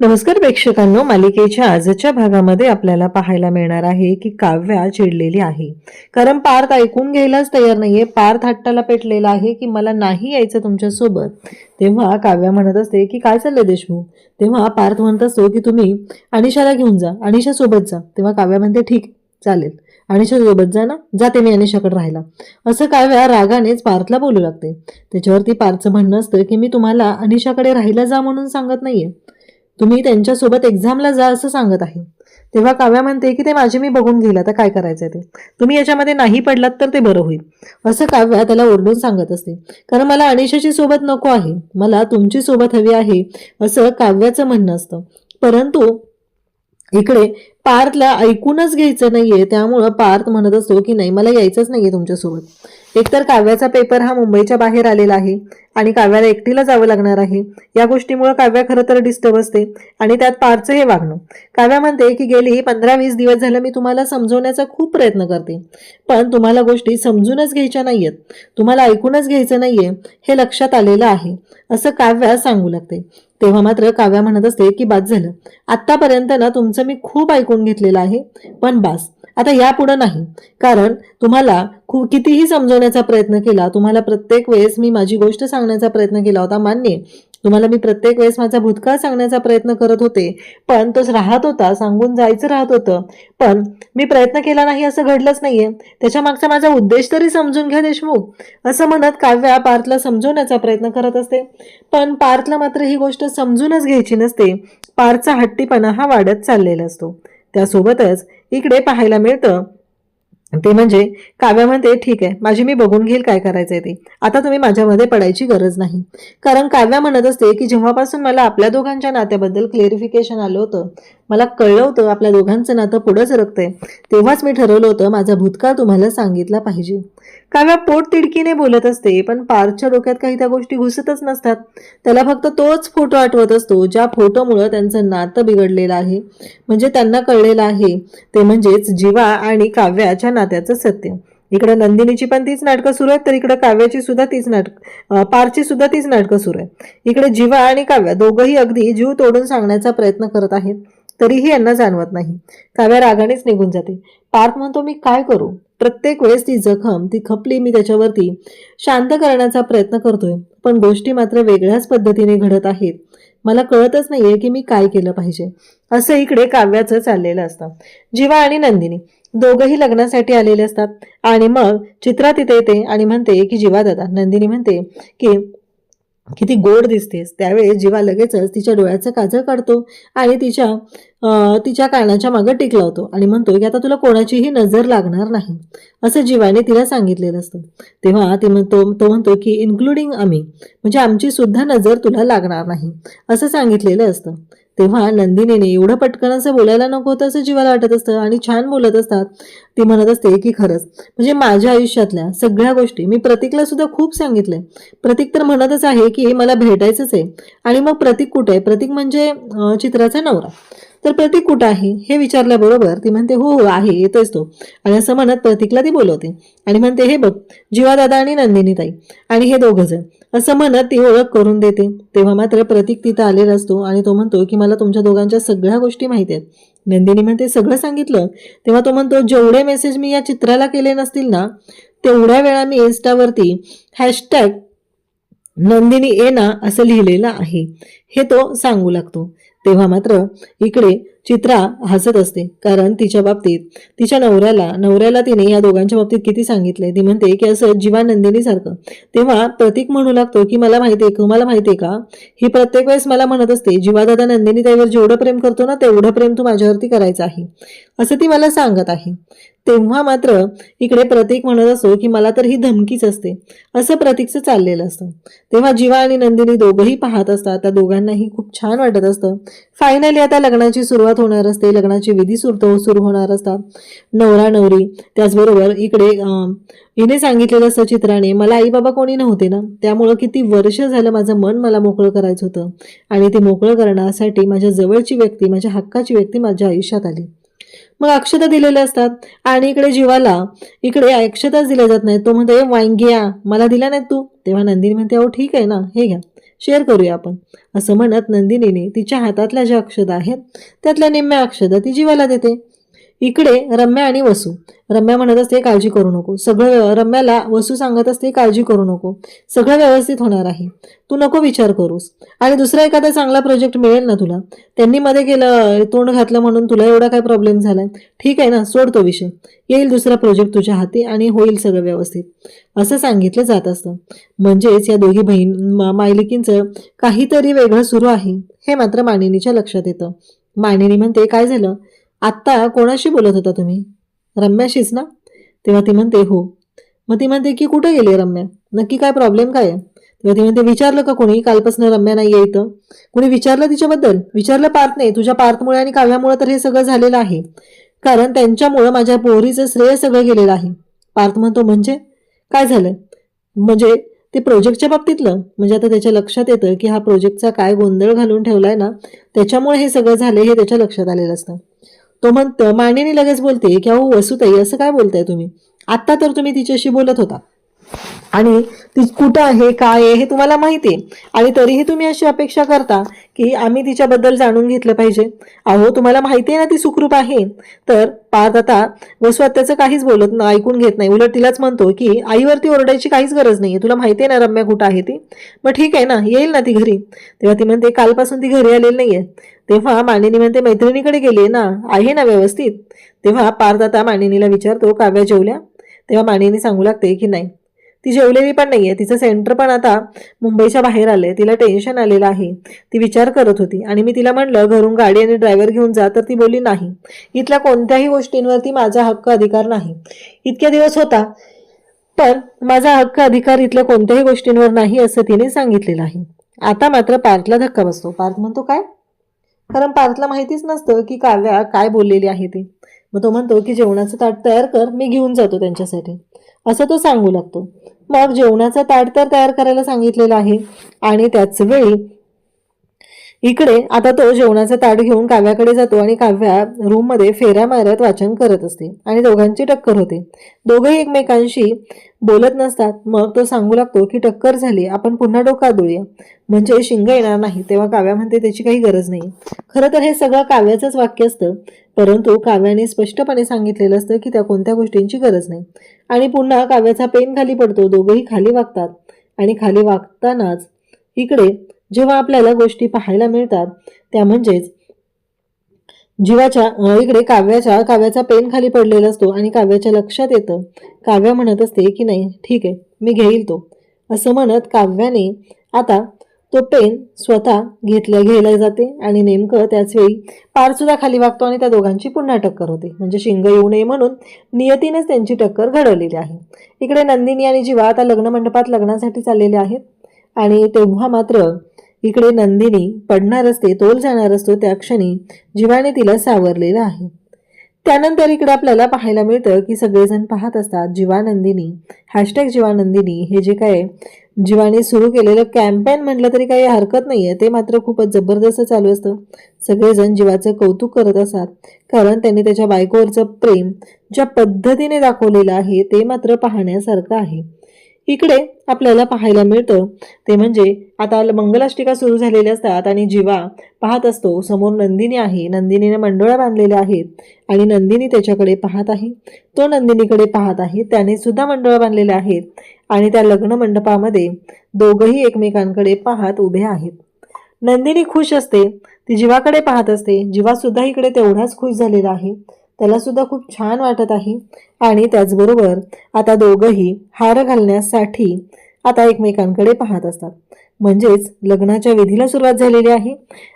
नमस्कार प्रेक्षकांनो मालिकेच्या आजच्या भागामध्ये आपल्याला पाहायला मिळणार आहे की काव्या चिडलेली आहे. कारण पार्थ ऐकून घ्यायलाच तयार नाहीये. पार्थ हट्टाला पेटलेला आहे की मला नाही यायचं तुमच्यासोबत? तेव्हा काव्या म्हणत असते की काय चाललंय देशमुख? तेव्हा पार्थ म्हणत असतो की तुम्ही अनिशाला घेऊन जा. अनिशा सोबत जा. तेव्हा काव्या म्हणते ठीक चालेल. अनिशा सोबत जा ना. जाते मी अनिशाकडे राहायला. असं काव्या रागानेच पार्थला बोलू लागते. त्याच्यावरती पार्थचं म्हणणं असतं की मी तुम्हाला अनिशाकडे राहायला जा म्हणून सांगत नाहीये. तुम्ही त्यांच्यासोबत एक्झामला जा असं सांगत आहे. तेव्हा काव्या म्हणते की ते माझे मी बघून घेईल आता काय करायचं ते? तुम्ही याच्यामध्ये नाही पडलात तर ते बरं होईल. असं काव्या त्याला ओरडून सांगत असते. कारण मला अनिशाची सोबत नको आहे. मला तुमची सोबत हवी आहे असं काव्याचं म्हणणं असतं. परंतु इकडे पार्थला ऐकूनच घ्यायचं नाहीये. त्यामुळं पार्थ म्हणत असतो की नाही मला यायचंच नाहीये तुमच्यासोबत. एकतर काव्याचा पेपर हा मुंबईच्या बाहेर आलेला आहे आणि काव्याला एकटीला जावं लागणार आहे. या गोष्टीमुळे काव्या खरं तर डिस्टर्ब असते आणि त्यात पारचं हे वागणं. काव्या म्हणते की गेली पंधरा वीस दिवस झालं मी तुम्हाला समजवण्याचा खूप प्रयत्न करते. पण तुम्हाला गोष्टी समजूनच घ्यायच्या नाहीयेत. तुम्हाला ऐकूनच घ्यायचं नाहीये. हे लक्षात आलेलं आहे. असं काव्या सांगू लागते. तेव्हा मात्र काव्या म्हणत असते की बाद झालं. आत्तापर्यंत ना तुमचं मी खूप ऐकून घेतलेलं आहे. पण बास आता यापुढं नाही. कारण तुम्हाला खूप कितीही समजवण्याचा प्रयत्न केला तुम्हाला प्रत्येक वेळेस मी माझी गोष्ट सांगण्याचा प्रयत्न केला होता मान्य तुम्हाला मी प्रत्येक वेळेस माझा भूतकाळ सांगण्याचा प्रयत्न करत होते पण तोच राहत होता सांगून जायचं राहत होतं. पण मी प्रयत्न केला नाही असं घडलंच नाहीये. त्याच्या मागचा माझा उद्देश तरी समजून घ्या देशमुख. असं म्हणत काव्या पार्थला समजवण्याचा प्रयत्न करत असते. पण पार्थला मात्र ही गोष्ट समजूनच घ्यायची नसते. पार्थचा हट्टीपणा हा वाढत चाललेला असतो. त्यासोबतच इकडे पाहायला मिळतं. ते म्हणजे काव्या म्हणते ठीक आहे माझी मी बघून घेईल काय करायचं आहे ते. आता तुम्ही माझ्यामध्ये पडायची गरज नाही. कारण काव्या म्हणत असते की जेव्हापासून मला आपल्या दोघांच्या नात्याबद्दल क्लेरिफिकेशन आलं होतं मला कळलं होतं आपल्या दोघांचं नातं पुढं सरकतंय. तेव्हाच मी ठरवलं होतं माझा भूतकाळ तुम्हाला सांगितला पाहिजे. काव्या पोट तिडकीने बोलत असते पण पार्थच्या डोक्यात काही त्या गोष्टी घुसतच नसतात. त्याला फक्त तोच फोटो आठवत असतो ज्या फोटोमुळं त्यांचं नातं बिघडलेलं आहे. म्हणजे त्यांना कळलेलं आहे ते म्हणजेच जीवा आणि काव्याच्या नात्याचं सत्य. इकडे नंदिनीची पण तीच नाटकं सुरू आहेत तर इकडे काव्याची सुद्धा तीच नाटक पारची सुद्धा तीच नाटकं सुरू आहेत. इकडे जीवा आणि काव्या दोघंही अगदी जीव तोडून सांगण्याचा प्रयत्न करत आहेत. तरीही यांना जाणवत नाही. काव्या रागानेच निघून जाते. पार्थ म्हणतो मी काय करू? प्रत्येक वेळेस ती जखम ती खपली मी त्याच्यावरती शांत करण्याचा प्रयत्न करतोय. पण गोष्टी मात्र वेगळ्याच पद्धतीने घडत आहेत. मला कळतच नाहीये की मी काय केलं पाहिजे. असं इकडे काव्याचं चाललेलं असतं. जीवा आणि नंदिनी दोघंही लग्नासाठी आलेले असतात. आणि मग चित्रा तिथे येते आणि म्हणते की जीवा दादा नंदिनी म्हणते की किती गोड दिसतेस. त्यावेळेस जीवा लगेचच तिच्या डोळ्याचं काजळ काढतो आणि तिच्या तिच्या कानाच्या मागं टिक लावतो आणि म्हणतो की आता तुला कोणाचीही नजर लागणार नाही. असं जीवाने तिला सांगितलेलं असतं. तेव्हा ती म्हणतो तो म्हणतो की इन्क्लुडिंग आम्ही. म्हणजे आमची सुद्धा नजर तुला लागणार नाही. असं सांगितलेलं असतं. तेव्हा नंदिनीने एवढं पटकन असं बोलायला नको होतं असं जीवाला वाटत असतं आणि छान बोलत असतात. ती म्हणत असते की खरंच म्हणजे माझ्या आयुष्यातल्या सगळ्या गोष्टी मी प्रतीकला सुद्धा खूप सांगितलंय प्रतीक तर म्हणतच आहे की मला भेटायचंच आहे. आणि मग प्रतीक कुठे आहे? प्रतीक म्हणजे चित्राचा नवरा. तर प्रतीक कुठं आहे? हे विचारल्याबरोबर ती म्हणते हो हो आहे येतोयच तो. आणि असं म्हणत प्रतीकला ती बोलवते. आणि म्हणते हे बघ जीवादादा आणि नंदिनी ताई आणि हे दोघं जण असं म्हणत ती ओळख करून देते. तेव्हा मात्र प्रतीक तिथं आलेला असतो आणि तो म्हणतो की मला तुमच्या दोघांच्या सगळ्या गोष्टी माहिती आहेत. नंदिनी म्हणते सगळं सांगितलं? तेव्हा तो म्हणतो जेवढे मेसेज मी या चित्राला केले नसतील ना तेवढ्या वेळा मी इन्स्टावरती हॅशटॅग नंदिनी ए ना असं लिहिलेलं आहे. हे तो सांगू लागतो. तेव्हा मात्र इकडे चित्रा हसत असते. कारण तिच्या बाबतीत तिच्या नवऱ्याला नवऱ्याला तिने या दोघांच्या बाबतीत किती सांगितले? ती म्हणते की असं जीवानंदिनी सारखं तेव्हा प्रतीक म्हणू लागतो की मला माहिती आहे तुम्हाला माहिती आहे का? ही प्रत्येक वेळेस मला म्हणत असते जीवादादा नंदिनी त्यावर जेवढं प्रेम करतो ना तेवढं प्रेम तू माझ्यावरती करायचं आहे. असं ती मला सांगत आहे. तेव्हा मात्र इकडे प्रतीक म्हणत असो की मला तर ही धमकीच असते. असं प्रतीकचं चाललेलं असतं. तेव्हा जीवा आणि नंदिनी दोघंही पाहत असतात. त्या दोघांनाही खूप छान वाटत असतं. फायनली आता लग्नाची सुरुवात होणार असते. लग्नाची विधी सुरू सुरू होणार असतात. नवरा नवरी त्याचबरोबर इकडे हिने सांगितलेलं असतं चित्राने मला आई बाबा कोणी नव्हते ना? त्यामुळं किती वर्ष झालं माझं मन मला मोकळं करायचं होतं. आणि ते मोकळं करण्यासाठी माझ्या जवळची व्यक्ती माझ्या हक्काची व्यक्ती माझ्या आयुष्यात आली. मग अक्षता दिलेल्या असतात. आणि इकडे जीवाला इकडे अक्षताच दिल्या जात नाही तो म्हणतो वांग्या मला दिला नाही तू. तेव्हा नंदिनी म्हणते अहो ठीक आहे ना. हे घ्या. शेअर करूया आपण. असं म्हणत नंदिनीने तिच्या हातातल्या ज्या अक्षता आहेत त्यातल्या निम्म्या अक्षता ती जीवाला देते. इकडे रम्या आणि वसू. रम्या म्हणत असते काळजी करू नको. सगळं रम्याला वसू सांगत असते काळजी करू नको. सगळं व्यवस्थित होणार आहे. तू नको विचार करूस. आणि दुसरा एखादा चांगला प्रोजेक्ट मिळेल ना तुला? त्यांनी मध्ये केलं तोंड घातलं म्हणून तुला एवढा काय प्रॉब्लेम झालाय? ठीक आहे ना सोड तो विषय. येईल दुसरा प्रोजेक्ट तुझ्या हाती आणि होईल सगळं व्यवस्थित. असं सांगितलं जात असतं. म्हणजेच या दोघी बहीण मायलिकींचं काहीतरी वेगळं सुरू आहे. हे मात्र मानिनीच्या लक्षात येतं. मानिनी म्हणते काय झालं? आत्ता कोणाशी बोलत होता तुम्ही? रम्याशीच ना? तेव्हा ती म्हणते हो. मग ती म्हणते की कुठे गेली रम्या? नक्की काय प्रॉब्लेम काय आहे? तेव्हा ती म्हणते विचारलं का कोणी? कालपासून रम्या नाही आहे इथं. कोणी विचारलं तिच्याबद्दल? विचारलं पार्थ नाही. तुझ्या पार्थमुळे आणि काव्यामुळे तर हे सगळं झालेलं आहे. कारण त्यांच्यामुळं माझ्या पोहरीचं श्रेय सगळं गेलेलं आहे. पार्थ म्हणतो म्हणजे? काय झालं? म्हणजे ते प्रोजेक्टच्या बाबतीतलं. म्हणजे आता त्याच्या लक्षात येतं की हा प्रोजेक्टचा काय गोंधळ घालून ठेवलाय ना त्याच्यामुळे हे सगळं झालं हे त्याच्या लक्षात आलेलं असतं. तो म्हणतं मांडीने लगेच बोलते. की अहो वसुताई असं काय बोलताय तुम्ही? आत्ता तर तुम्ही तिच्याशी बोलत होता. आणि ती कुठं आहे? काय आहे? हे तुम्हाला माहिती आहे. आणि तरीही तुम्ही अशी अपेक्षा करता की आम्ही तिच्याबद्दल जाणून घेतलं पाहिजे. अहो तुम्हाला माहिती आहे ना ती सुखरूप आहे. तर पाहत आता वसू त्याचं काहीच बोलत नाही ऐकून घेत नाही. उलट तिलाच म्हणतो की आईवरती ओरडायची काहीच गरज नाही. तुला माहिती आहे ना रम्या कुठं आहे ती? मग ठीक आहे ना. येईल ना ती घरी. तेव्हा ती म्हणते कालपासून ती घरी आलेली नाहीये. तेव्हा मानिनी म्हणते मैत्रिणीकडे गेली ना? आहे ना व्यवस्थित? तेव्हा पार्थ आता मानिनीला विचारतो काव्या जेवल्या? तेव्हा मांडिनी सांगू लागते की नाही. ती जेवलेली पण नाही आहे तिचं सेंटर पण आता मुंबईच्या बाहेर आलंय. तिला टेन्शन आलेलं आहे. ती विचार करत होती. आणि मी तिला म्हणलं घरून गाडी आणि ड्रायव्हर घेऊन जा. तर ती बोलली नाही. इथल्या कोणत्याही गोष्टींवरती माझा हक्क अधिकार नाही. इतक्या दिवस होता पण माझा हक्क अधिकार इथल्या कोणत्याही गोष्टींवर नाही असं तिने सांगितलेलं आहे. आता मात्र पार्थला धक्का बसतो. पार्थ म्हणतो काय? कारण पार्थला माहितीच नसतं की काव्या काय बोललेली आहे ती. मग तो म्हणतो की जेवणाचं ताट तयार कर मी घेऊन जातो त्यांच्यासाठी. असं तो सांगू लागतो. मग जेवणाचं ताट तर तयार करायला सांगितलेलं आहे. आणि त्याच वेळी इकडे आता तो जेवणाचा ताट घेऊन काव्याकडे जातो आणि काव्या रूममध्ये फेऱ्या मारत वाचन करत असते आणि दोघांची टक्कर होते. दोघंही एकमेकांशी बोलत नसतात. मग तो सांगू लागतो की टक्कर झाली आपण पुन्हा डोका दुळूया म्हणजे शिंग येणार नाही तेव्हा काव्या म्हणते त्याची काही गरज नाही. खरं तर हे सगळं काव्याचंच वाक्य असतं. परंतु काव्याने स्पष्टपणे सांगितलेलं असतं की त्या कोणत्या गोष्टींची गरज नाही. आणि पुन्हा काव्याचा पेन खाली पडतो. दोघंही खाली वागतात. आणि खाली वागतानाच इकडे जेव्हा आपल्याला गोष्टी पाहायला मिळतात त्या म्हणजेच जीवाच्या इकडे काव्याच्या काव्याचा पेन खाली पडलेला असतो आणि काव्याच्या लक्षात येतं. काव्या म्हणत असते की नाही ठीक आहे मी घेईल तो. असं म्हणत काव्याने आता तो पेन स्वतः घेतल्या घ्यायला जाते आणि नेमकं त्याच वेळी खाली वागतो आणि त्या दोघांची पुन्हा टक्कर होते. म्हणजे शिंग येऊ नये म्हणून नियतीनेच त्यांची टक्कर घडवलेली आहे. इकडे नंदिनी आणि जीवा आता लग्न मंडपात लग्नासाठी चाललेले आहेत आणि तेव्हा मात्र इकडे नंदिनी पडणार असते तोल जाणार असतो त्या क्षणी जीवाने तिला सावरलेलं आहे. त्यानंतर इकडे आपल्याला पाहायला मिळतं की सगळेजण पाहत असतात जीवानंदिनी हॅशटॅग जीवानंदिनी हे जे काय जीवाने सुरू केलेलं कॅम्पेन म्हटलं तरी काही हरकत नाही आहे ते मात्र खूपच जबरदस्त चालू असतं. सगळेजण जीवाचं कौतुक करत असतात कारण त्यांनी त्याच्या बायकोवरचं प्रेम ज्या पद्धतीने दाखवलेलं आहे ते मात्र पाहण्यासारखं आहे. इकडे आपल्याला पाहायला मिळतं. ते म्हणजे आता मंगलाष्टिका सुरू झालेल्या असतात आणि जीवा पाहत असतो. समोर नंदिनी आहे. नंदिनीने मंडोळ्या बांधलेल्या आहेत आणि नंदिनी त्याच्याकडे पाहत आहे. तो नंदिनीकडे पाहत आहे. त्याने सुद्धा मंडोळ्या बांधलेल्या आहेत आणि त्या लग्न मंडपामध्ये दोघंही एकमेकांकडे पाहत उभे आहेत. नंदिनी खुश असते. ती जीवाकडे पाहत असते. जीवा सुद्धा इकडे तेवढाच खुश झालेला आहे. त्याला सुद्धा खूप छान वाटत आहे. आणि त्याचबरोबर आता दोघंही हार घालण्यासाठी आता एकमेकांकडे पाहत असतात. म्हणजेच लग्नाच्या विधीला सुरुवात झालेली आहे.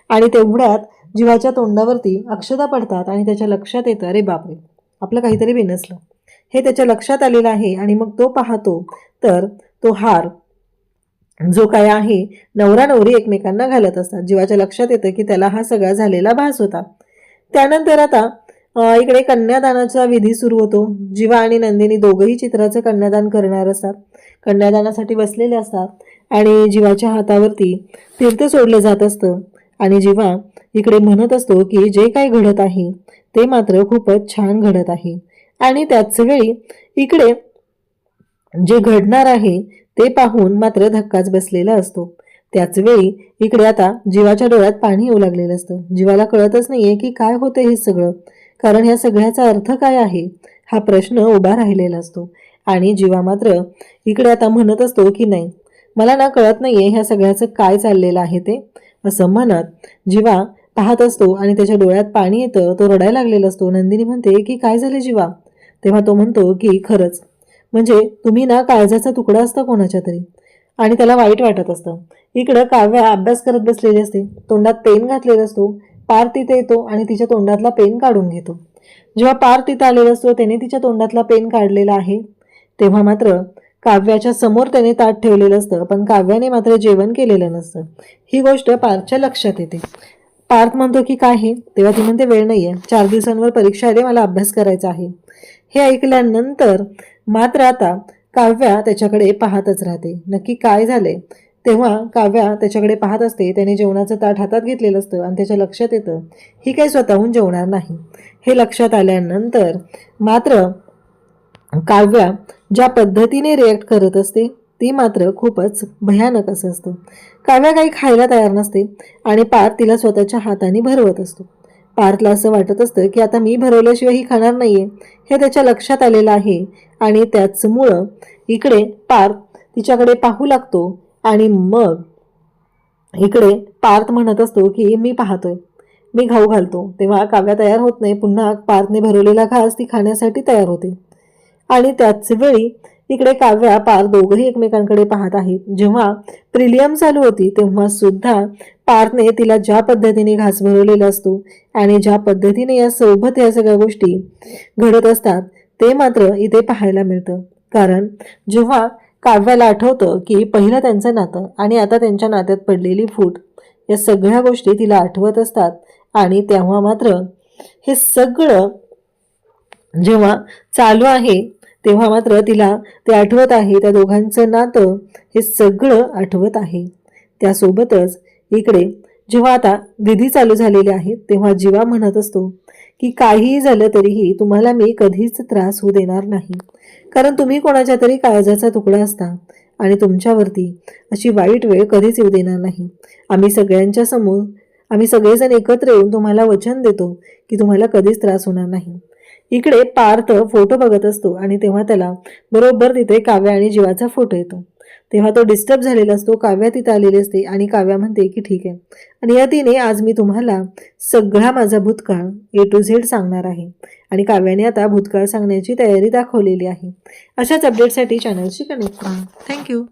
आणि तेवढ्यात जीवाच्या तोंडावरती अक्षता पडतात आणि त्याच्या लक्षात येतं अरे बापरे! आपलं काहीतरी बिनसलं. हे त्याच्या लक्षात आलेलं आहे आणि मग तो पाहतो तर तो हार जो काय आहे नवरा नवरी एकमेकांना घालत असतात. जीवाच्या लक्षात येतं की त्याला हा सगळा झालेला भास होता. त्यानंतर आता इकडे कन्यादानाचा विधी सुरू होतो. जीवा आणि नंदिनी दोघंही चित्राचं कन्यादान करणार असतात. कन्यादानासाठी बसलेले असतात आणि जीवाच्या हातावरती तीर्थ सोडलं जात असतं. आणि जीवा इकडे म्हणत असतो की जे काही घडत आहे ते मात्र खूपच छान घडत आहे. आणि त्याच वेळी इकडे जे घडणार आहे ते पाहून मात्र धक्काच बसलेला असतो. त्याच वेळी इकडे आता जीवाच्या डोळ्यात पाणी येऊ लागलेलं असतं. जीवाला कळतच नाहीये की काय होतं हे सगळं. कारण या सगळ्याचा अर्थ काय आहे? हा प्रश्न उभा राहिलेला असतो. आणि जीवा मात्र इकडे आता म्हणत असतो की नाही मला ना कळत नाहीये ह्या सगळ्याचं काय चाललेलं आहे ते. असं म्हणत जीवा पाहत असतो आणि त्याच्या डोळ्यात पाणी येतं तो रडायला लागलेला असतो. नंदिनी म्हणते की काय झालं जीवा? तेव्हा तो म्हणतो की खरंच. म्हणजे तुम्ही ना काळजाचा तुकडा असता कोणाच्या तरी. आणि त्याला वाईट वाटत असतं. इकडं काव्या अभ्यास करत बसलेली असते. तोंडात पेन घातलेला असतो. पार तिथे येतो आणि तिच्या तोंडातला पेन काढून घेतो. जेव्हा पार तिथं आलेला असतो त्याने तिच्या तोंडातला पेन काढलेला आहे. तेव्हा मात्र काव्याच्या समोर त्याने ताट ठेवलेलं असतं पण काव्याने मात्र जेवण केलेलं नसतं. ही गोष्ट पार्थच्या लक्षात येते. पार्थ म्हणतो की काय हे? तेव्हा ती म्हणते वेळ नाही आहे चार दिवसांवर परीक्षा आहे मला अभ्यास करायचा आहे. हे ऐकल्यानंतर मात्र आता काव्या त्याच्याकडे पाहतच राहते. नक्की काय झाले तेव्हा काव्या त्याच्याकडे पाहत असते त्याने जेवणाचं ताट हातात घेतलेलं असतं आणि त्याच्या लक्षात येतं ही काही स्वतःहून जेवणार नाही. हे लक्षात आल्यानंतर मात्र काव्या ज्या पद्धतीने रिॲक्ट करत असते ती मात्र खूपच भयानक असं असतं. काव्या काही खायला तयार नसते आणि पार्थ तिला स्वतःच्या हाताने भरवत असतो. पार्थला असं वाटत असतं की आता मी भरवल्याशिवाय ही खाणार आहे हे त्याच्या लक्षात आलेलं आहे आणि त्याचमुळं इकडे पार्थ तिच्याकडे पाहू लागतो आणि मग इकडे पार्थ म्हणत असतो की मी पाहतोय. मी घाऊ घालतो. तेव्हा काव्या तयार होत नाही. पुन्हा पार्थने भरवलेला घास ती खाण्यासाठी तयार होते. आणि त्याच वेळी इकडे काव्या पार दोघंही एकमेकांकडे पाहत आहेत. जेव्हा प्रिलियम चालू होती तेव्हा सुद्धा पार्थने तिला ज्या पद्धतीने घास भरवलेला असतो आणि ज्या पद्धतीने या सोबत या सगळ्या गोष्टी घडत असतात ते मात्र इथे पाहायला मिळतं. कारण जेव्हा काव्याला आठवतं की पहिलं त्यांचं नातं आणि आता त्यांच्या नात्यात पडलेली फूट या सगळ्या गोष्टी तिला आठवत असतात. आणि तेव्हा मात्र हे सगळं जेव्हा चालू आहे तेव्हा मात्र तिला ते आठवत आहे. त्या दोघांचं नातं हे सगळं आठवत आहे. त्यासोबतच इकडे जेव्हा आता विधी चालू झालेले आहेत तेव्हा जीवा म्हणत असतो की काहीही झालं तरीही तुम्हाला मी कधीच त्रास होऊ देणार नाही. कारण तुम्ही कोणाच्या तरी काळजाचा तुकडा असता आणि तुमच्यावरती अशी वाईट वेळ कधीच येऊ देणार नाही. आम्ही सगळ्यांच्या समोर आम्ही सगळेजण एकत्र येऊन तुम्हाला वचन देतो की तुम्हाला कधीच त्रास होणार नाही. इकडे पार्थ फोटो बघत असतो आणि तेव्हा त्याला बरोबर तिथे काव्या आणि जीवाचा फोटो येतो. तेव्हा तो डिस्टर्ब झालेला असतो काव्या तिथं आलेली असते आणि काव्या म्हणते की ठीक आहे. आणि या तिने आज मी तुम्हाला सगळा माझा भूतकाळ ए टू झेड सांगणार आहे. आणि काव्याने आता भूतकाळ सांगण्याची तयारी दाखवलेली आहे. अशाच अपडेटसाठी चॅनलशी कनेक्ट करा थँक्यू